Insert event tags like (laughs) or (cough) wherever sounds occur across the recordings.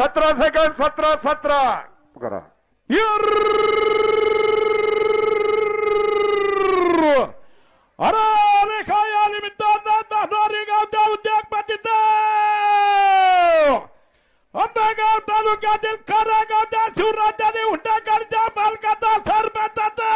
सतरा सेकंद सतरा सतरा. करा. अरे रेखा या निमित्तानं उद्योगपतीचं आंबेगाव तालुक्यातील खरागावच्या शिवराजाने हुंडाकडच्या मालकाचा सरपंचाचा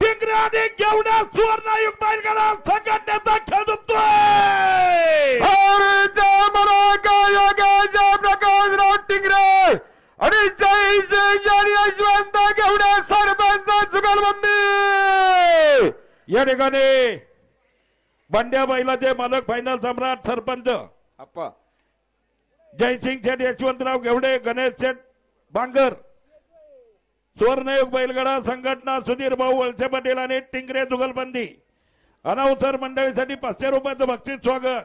टिंगरे आणि घेवड्या सुवर्णयुग बैलगाडा संघटनेचा खेळ दुखतोय अरे जय मराठा योगेश प्रकाशराव टिंगरे आणि जय जय जय यशवंत घेवडे सरपंच जुगलबंदी या ठिकाणी बंड्या बैलाचे मालक फायनल सम्राट सरपंच. अप्पा. जयसिंग शेठ यशवंतराव घेवडे गणेश शेठ बांगर सुवर्णयुग बैलगाडा संघटना सुधीर भाऊ वळसे पटेल आणि टिंगरे जुगलबंदी. अनाउन्सर मंडळीसाठी पाचशे रुपयाचं बक्षीस स्वागत.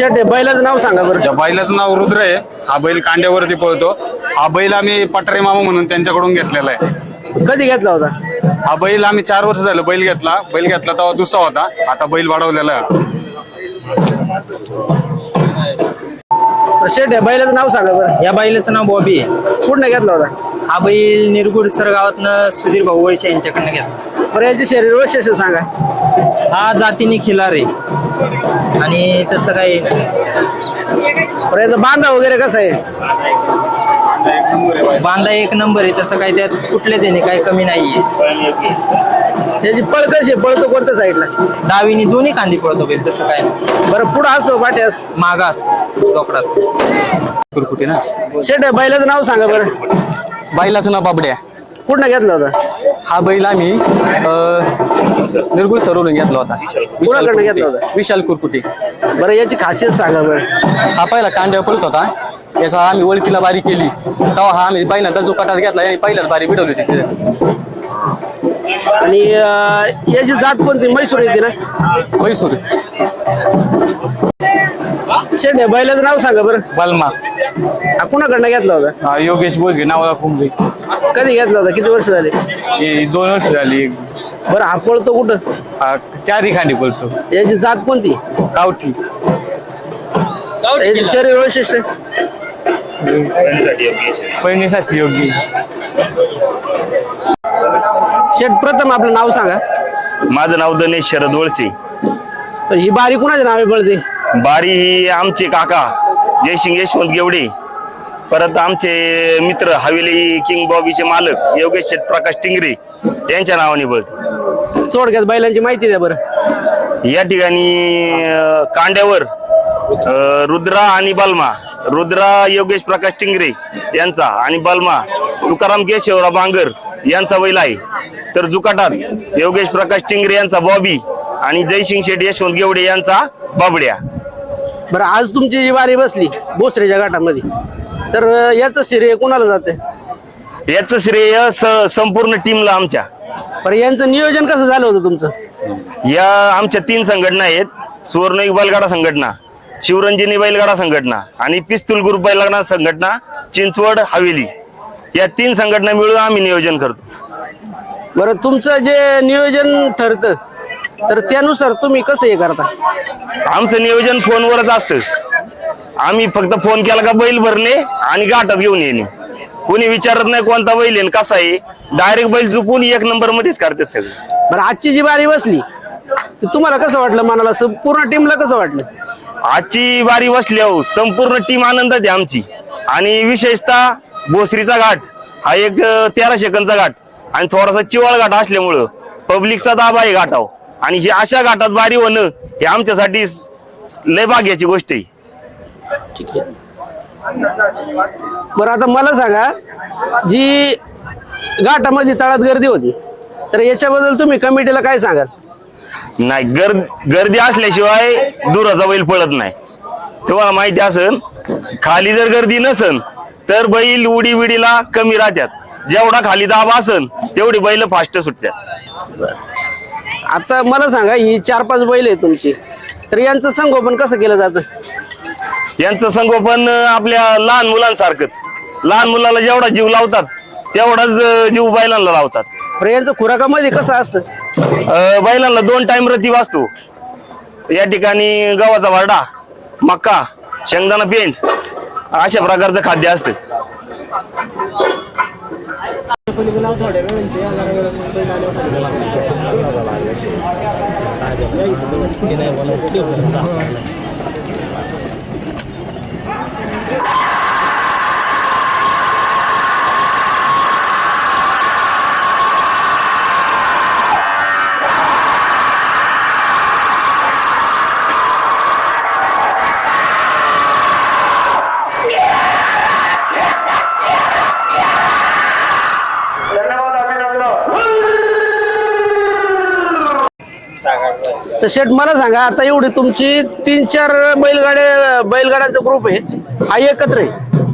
शेट बैलाचं नाव सांगा बरं. त्या बैलाचं नाव रुद्र आहे. हा बैल कांड्यावरती पळतो. हा बैल आम्ही पटरे मामा म्हणून त्यांच्याकडून घेतलेला आहे. कधी घेतला होता? हा बैल आम्ही चार वर्ष झालं बैल घेतला. बैल घेतला तेव्हा दुसरा होता. आता बैल वाढवलेला आहे. शेट या बैलाचं नाव सांगा बरं. या बैलाचं नाव बॉबी आहे. कुठनं घेतला होता? हा बैल निरगुड सर गावातनं सुधीर भाऊ वळसे यांच्याकडनं घेतला. बरं याचे शरीर वैशिष्ट्य सांगा. हा जातीने खिलार आहे. आणि तसं काही बरं याचा बांधा वगैरे कसा आहे? बांधा एक नंबर आहे. तसं काही त्यात कुठल्याच याने काही कमी नाहीये. याची पळ कशी आहे? पळतो कोणत्या साईडला डावीने दोन्ही कांदी पळतो बैल तसं काय नाही. बरं पुढं असतो पाट्यास मागा असतो चोकडात. कुरकुटे ना? शेट बैलाचं नाव सांगा बरं. बैलाचं नाव बाबड्या. कुठनं घेतला होता? हा बैल आम्ही निर्गुळ सरवरून घेतला होता. कुणाकडनं घेतला होता? विशाल कुरकुटे. बरं याची खासियत सांगा बरं. हा पहिला कांड्या पळत होता. याचा आम्ही ओळखीला बारी केली. तेव्हा हा आम्ही पहिल्यांदा जो कटात घेतला आणि पहिल्याच बारी होती तिथे. आणि अं, याची जात कोणती? म्हैसूर येते ना? म्हैसूर. शेट बैलाचं नाव सांगा बरं. बलमा. हा कुणाकडनं घेतला होता? हा, योगेश बोलगे नावाला कुंभे कधी घेतला होता? किती वर्ष झाले? हे दोन वर्ष झाली. बरं हा पळतो कुठं? हा, चारही खांडी बोलतो याची जात कोणती? गावठी. याची शरीर वैशिष्ट्य? पहिणीसाठी योग्य. शेट प्रथम आपलं नाव सांगा. माझं नाव दनेश शरद वळसे. तर ही बारी कुणाच्या नावे पळते बारी ही आमचे काका जयसिंग यशवंत गेवडे. परत आमचे मित्र हवेली किंग बॉबीचे मालक योगेश शेठ प्रकाश टिंगरे यांच्या नावाने बळते थोडक्यात बैलांची माहिती द्या बरं. या ठिकाणी अं, कांड्यावर अं, रुद्रा आणि बलमा रुद्रा योगेश प्रकाश टिंगरे यांचा आणि बलमा तुकाराम केशवराव बांगर यांचा बैल आहे. तर जुकाटात योगेश प्रकाश टिंगरे यांचा बॉबी आणि जयसिंग शेठ यशवंत गेवडे यांचा बाबड्या. बरं आज तुमची जी बारी बसली बोसरेच्या घाटामध्ये तर अं, याचं श्रेय कोणाला जाते याचं श्रेय स- संपूर्ण टीमला आमच्या. बरं यांचं नियोजन कसं झालं होतं तुमचं? या आमच्या तीन संघटना आहेत. सुवर्णयुग बैलगाडा संघटना शिवरंजनी बैलगाडा संघटना आणि पिस्तूल ग्रुप बैलगाडा संघटना चिंचवड हवेली. या तीन संघटना मिळून आम्ही नियोजन करतो. बरं तुमचं जे नियोजन ठरतं तर त्यानुसार तुम्ही कसं हे करता? आमचं नियोजन फोनवरच असतं. आम्ही फक्त फोन केला का बैल भरणे आणि गाठात घेऊन येणे. कोणी विचारत नाही कोणता बैल आहे आणि कसा आहे. डायरेक्ट बैल चुकून एक नंबर मध्येच करतात सगळे. बरं आजची जी बारी बसली तर तुम्हाला कसं वाटलं मनाला? असं पूर्ण टीमला कसं वाटलं? आजची बारी बसल्यावर संपूर्ण टीम आनंदात आहे आमची. आणि विशेषतः भोसरीचा घाट हा एक तेरा सेकंदचा घाट. आणि थोडासा चिवळ घाट असल्यामुळं पब्लिकचा दाब आहे घाटावर आणि ही अशा घाटात बारी होणं हे आमच्यासाठी लय भाग्याची गोष्ट आहे. ठीक आहे. बरं आता मला सांगा जी घाटामध्ये तळात गर्दी होती तर याच्याबद्दल तुम्ही कमिटीला काय सांगाल? नाही गर गर्दी असल्याशिवाय दुराचा बैल पळत नाही. तुम्हाला माहिती असन खाली जर गर्दी नसन तर बैल उडी विडीला कमी राहतात जेवढा खाली दाब असन तेवढी बैल फास्ट सुटतात आता मला सांगा ही चार पाच बैल आहे तुमची. तर यांचं संगोपन कसं केलं जातं? यांचं संगोपन आपल्या लहान मुलांसारखंच. लहान मुलाला जेवढा जीव लावतात तेवढाच जीव बैलांना लावतात. यांचं खुराकामध्ये कसं असतं? बैलांना दोन टाइम रती वाचतो या ठिकाणी गव्हाचा वारडा मक्का शेंगदाणा पेंट अशा प्रकारचं खाद्य असतं. पलीकडे लाव थोड्या वेळ म्हणते हजार वेळ बैल आल्यावर तर शेठ मला सांगा आता एवढी तुमची तीन चार बैलगाड्या बैलगाड्यांचा ग्रुप आहे हा एकत्र आहे.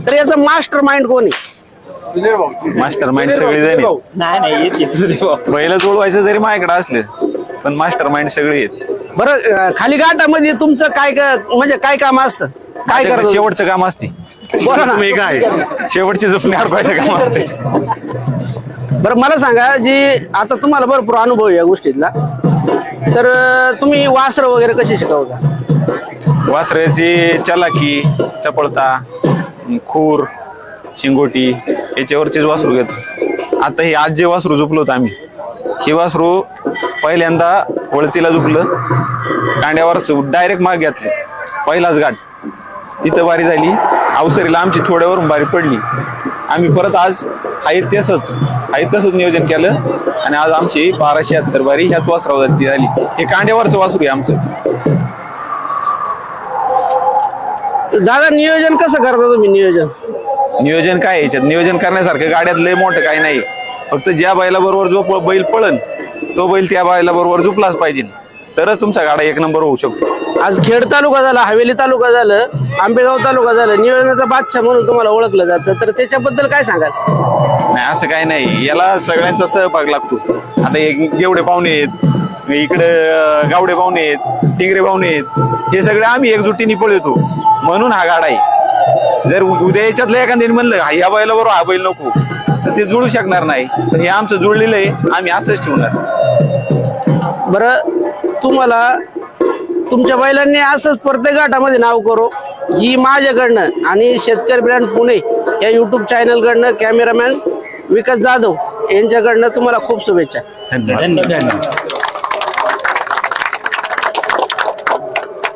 तर याचा मास्टर माइंड कोण आहे? मास्टर माइंड सगळे जण बैल जोडवायचं जरी माझ्याकडे असले पण मास्टर माइंड सगळे आहेत. बरं अं, खाली घाटामध्ये तुमचं काय काय म्हणजे काय काम असतं? काय करतो शेवटचं काम असते. बोला ना. तुम्ही काय शेवटची जुपणी अडकवायचं काम असते. बरं मला सांगा जी आता तुम्हाला भरपूर अनुभव आहे या गोष्टीतला. तर तुम्ही वासर वगैरे कशी शिकवता? वासऱ्याची चलाखी चपळता खूर शिंगोटी याच्यावरतीच वासरू घेतो. आता हे आज जे वासरू झुपलो होतं आम्ही हे वासरू पहिल्यांदा वळतीला झुकलं कांड्यावर डायरेक्ट माग घेतलं. पहिलाच घाट. तिथं बारी झाली अवसरीला आमची थोड्यावरून बारी पडली. आम्ही परत आज आहे तसंच आहे तसंच नियोजन केलं. आणि आज आमची बाराशे शहात्तर बारी ह्याच वासरावरती झाली. हे कांड्यावरचं वासरू आहे आमचं. दादा नियोजन कसं करता तुम्ही नियोजन? नियोजन काय आहे याच्यात? नियोजन करण्यासारखं गाड्यात लय मोठं काही नाही. फक्त ज्या बैला बरोबर जो प- बैल पळन तो बैल त्या बैला बरोबर झुपलाच पाहिजे. तरच तुमचा गाडा एक नंबर होऊ शकतो. आज खेड तालुका झाला हवेली तालुका झालं आंबेगाव तालुका झालं नियोजनाचा बादशाह म्हणून तुम्हाला ओळखलं जातं. तर त्याच्याबद्दल काय सांगाल? नाही असं काही नाही. याला सगळ्यांचा सहभाग लागतो. आता एक गेवडे पाहुणे आहेत इकडे गावडे पाहुणे आहेत टिंगरे पाहुणे आहेत हे सगळे आम्ही एकजुटीने पळवतो म्हणून हा गाडा आहे. जर उद्या याच्यातलं एखाद्याने म्हणलं "हा, या बैला बरोबर हा बैल नको तर ते जुळू शकणार नाही. तर हे आमचं जुळलेलं आहे आम्ही असंच ठेवणार. बरं तुम्हाला तुमच्या बैलांनी असंच प्रत्येक घाटामध्ये नाव करू. ही माझ्याकडनं आणि शेतकरी ब्रँड पुणे या युट्यूब चॅनलकडनं कॅमेरामॅन विकास जाधव यांच्याकडनं तुम्हाला खूप शुभेच्छा. धन्यवाद हे राहू दे नाही बैलांची शूटिंग घेतो बोल जाते तुम्ही एकदा पाठवून टाका पाठवून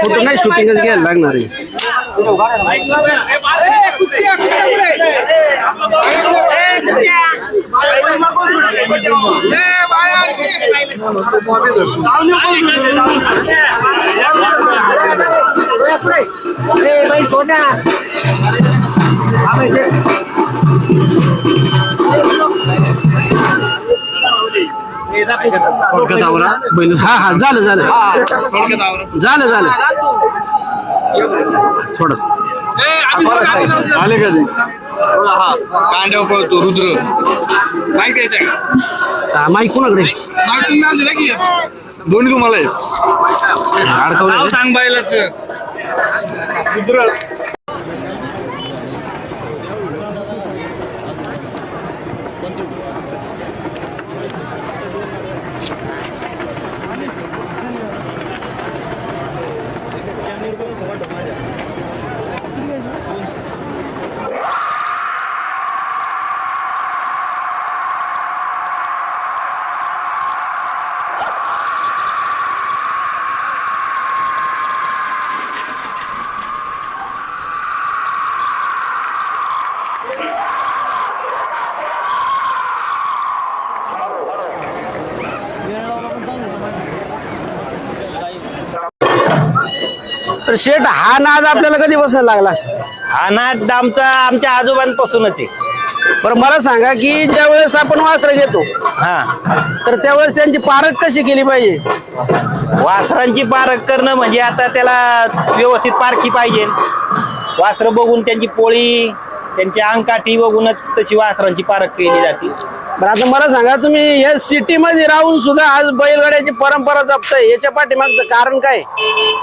फोटो नाही शूटिंगच घ्यायला लागणार आहे. हा हा झालं झालं. झालं झालं. थोडस. आले का कांड्यावर पळतो रुद्र. द्यायचं हा, माईक कुणाकडे? दोन्ही तुम्हाला नाव सांग बायलाच रुद्र. तर शेठ हा नाद आपल्याला कधी बसायला लागला? हा नाद आमचा आमच्या आजोबांपासूनच आहे. बरं मला सांगा की ज्या वेळेस आपण वासरं घेतो हा. तर त्यावेळेस त्यांची पारख कशी केली पाहिजे? वासरांची पारख करणं म्हणजे आता त्याला व्यवस्थित पारखी पाहिजे. वासरं बघून त्यांची पोळी त्यांची अंगकाठी बघूनच तशी वासरांची पारख केली जाते. बरं आता मला सांगा तुम्ही या सिटी मध्ये राहून सुद्धा आज बैलगाड्याची परंपरा जपताय याच्या पाठीमागचं कारण काय?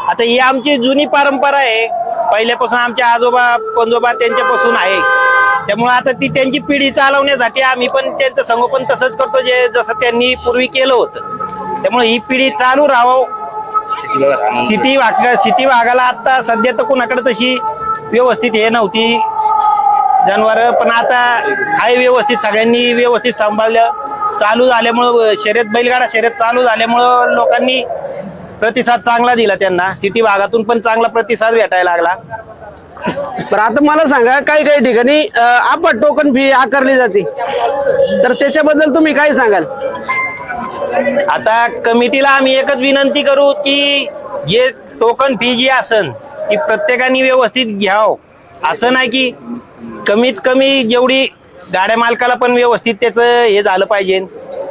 आता ही आमची जुनी परंपरा आहे. पहिल्यापासून आमच्या आजोबा पंजोबा त्यांच्यापासून आहे. त्यामुळे आता ती त्यांची पिढी चालवण्यासाठी आम्ही पण त्यांचं संगोपन तसंच करतो जे जसं त्यांनी पूर्वी केलं होतं. त्यामुळे ही पिढी चालू राहावं. सिटी भाग सिटी भागाला आता सध्या तर कुणाकडे तशी व्यवस्थित हे नव्हती. जनावर पण आता आहे व्यवस्थित सगळ्यांनी व्यवस्थित सांभाळलं. चालू झाल्यामुळं शर्यत बैलगाडा शर्यत चालू झाल्यामुळं लोकांनी प्रतिसाद चांगला दिला त्यांना. सिटी भागातून पण चांगला प्रतिसाद भेटायला लागला. बरं आता मला सांगा काही काही ठिकाणी अं, आपण टोकन फी आकारली जाते. तर त्याच्याबद्दल तुम्ही काय सांगाल? आता कमिटीला आम्ही एकच विनंती करू की जे टोकन फी जी असन ती प्रत्येकाने व्यवस्थित घ्यावं. असं नाही की कमीत कमी जेवढी गाड्या मालकाला पण व्यवस्थित त्याचं हे झालं पाहिजे.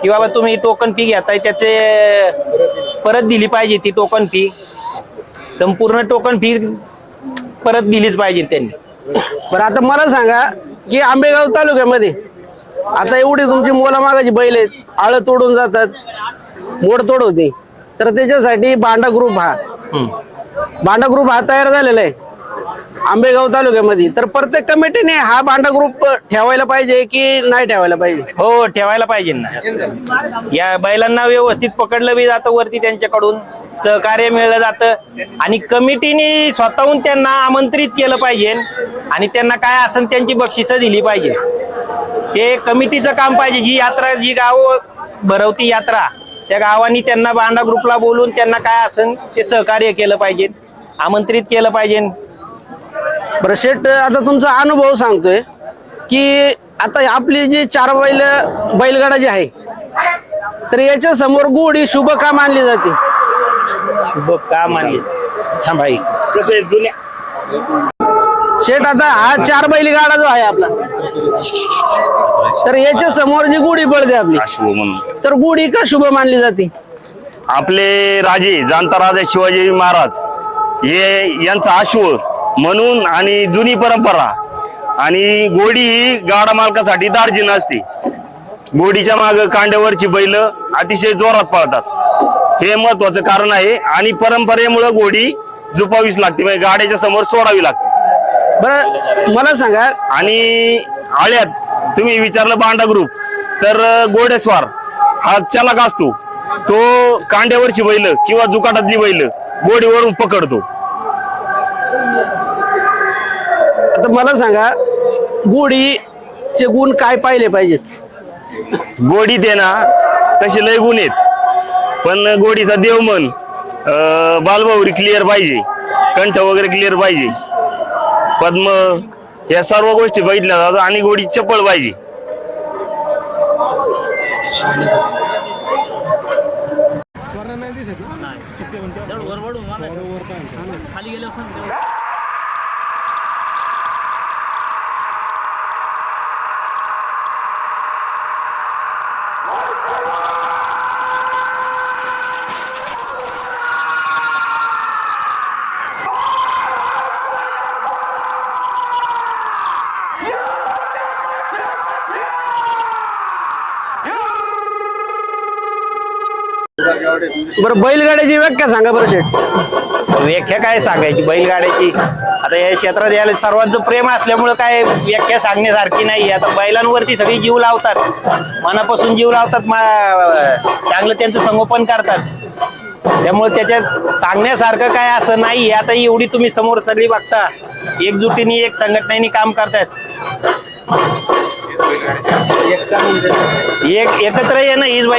की बाबा तुम्ही टोकन फी घेताय त्याचे परत दिली पाहिजे ती टोकन फी संपूर्ण टोकन फी परत दिलीच पाहिजे त्यांनी. बरं आता मला सांगा की आंबेगाव तालुक्यामध्ये आता एवढी तुमची मोला मागाची बैल आहेत आळं तोडून जातात मोड तोड होते तर त्याच्यासाठी बांडा ग्रुप हा. बांडा ग्रुप हा तयार झालेला आहे. आंबेगाव तालुक्यामध्ये. तर प्रत्येक कमिटीने हा भांडा ग्रुप ठेवायला पाहिजे की नाही ठेवायला पाहिजे? हो, हो ठेवायला पाहिजे ना. या बैलांना व्यवस्थित पकडलं बी जातं वरती त्यांच्याकडून सहकार्य मिळलं जातं. आणि कमिटीने स्वतःहून त्यांना आमंत्रित केलं पाहिजे आणि त्यांना काय असेल त्यांची बक्षिसं दिली पाहिजे. ते कमिटीचं काम पाहिजे. जी यात्रा जी गाव भरवती यात्रा त्या गावांनी त्यांना बांडा ग्रुपला बोलून त्यांना काय असेल ते सहकार्य केलं पाहिजे. आमंत्रित केलं पाहिजे. बरं आता तुमचा अनुभव सांगतोय की आता आपली जी चार बैल बैलगाडा जी आहे तर याच्या समोर गोडी शुभ का मानली जाते? शुभ का मानली? थांबा एक. कसं आहे, जुन्या शेठ आता हा चार बैलगाडा जो आहे आपला तर याच्या समोर जी गुढी पडते आपली म्हणून. तर गुढी का शुभ मानली जाते? आपले राजे जाणता राजा शिवाजी महाराज हे यांचा अश्व म्हणून आणि जुनी परंपरा. आणि गोडी ही गाडा मालकासाठी दार्जिन असते. गोडीच्या माग कांड्यावरची बैल अतिशय जोरात पळतात. हे महत्वाचं कारण आहे. आणि परंपरेमुळे गोडी झुपावीच लागते. म्हणजे गाड्याच्या समोर सोडावी लागते. बरं मला सांगा. आणि आळ्यात तुम्ही विचारलं बांडा ग्रुप तर गोडेस्वार हा चालक असतो. तो कांड्यावरची बैल किंवा जुकाटातली बैल गोडीवरून पकडतो. आता मला सांगा गोडीचे गुण काय पाहिले पाहिजेत? गोडी ते ना तसे लय गुण आहेत. पण गोडीचा देव मन बालबावरी क्लिअर पाहिजे कंठ वगैरे क्लिअर पाहिजे. पद्म या सर्व गोष्टी बघितल्या जातात आणि गोडी चपळ पाहिजे. (laughs) खाली गेलं बरं बैलगाड्याची व्याख्या सांगा बरं शेठ. व्याख्या काय सांगायची? बैलगाड्याची. आता या क्षेत्रात यायला सर्वांचं प्रेम असल्यामुळं काय व्याख्या सांगण्यासारखी नाही आता बैलांवरती सगळी जीव लावतात. मनापासून जीव लावतात चांगलं त्यांचं संगोपन करतात. त्यामुळे त्याच्यात सांगण्यासारखं काय असं नाही आता एवढी तुम्ही समोर सगळी बघता. एकजुटीने एक संघटनेने काम करतात एक एकत्र येणं हीच बाई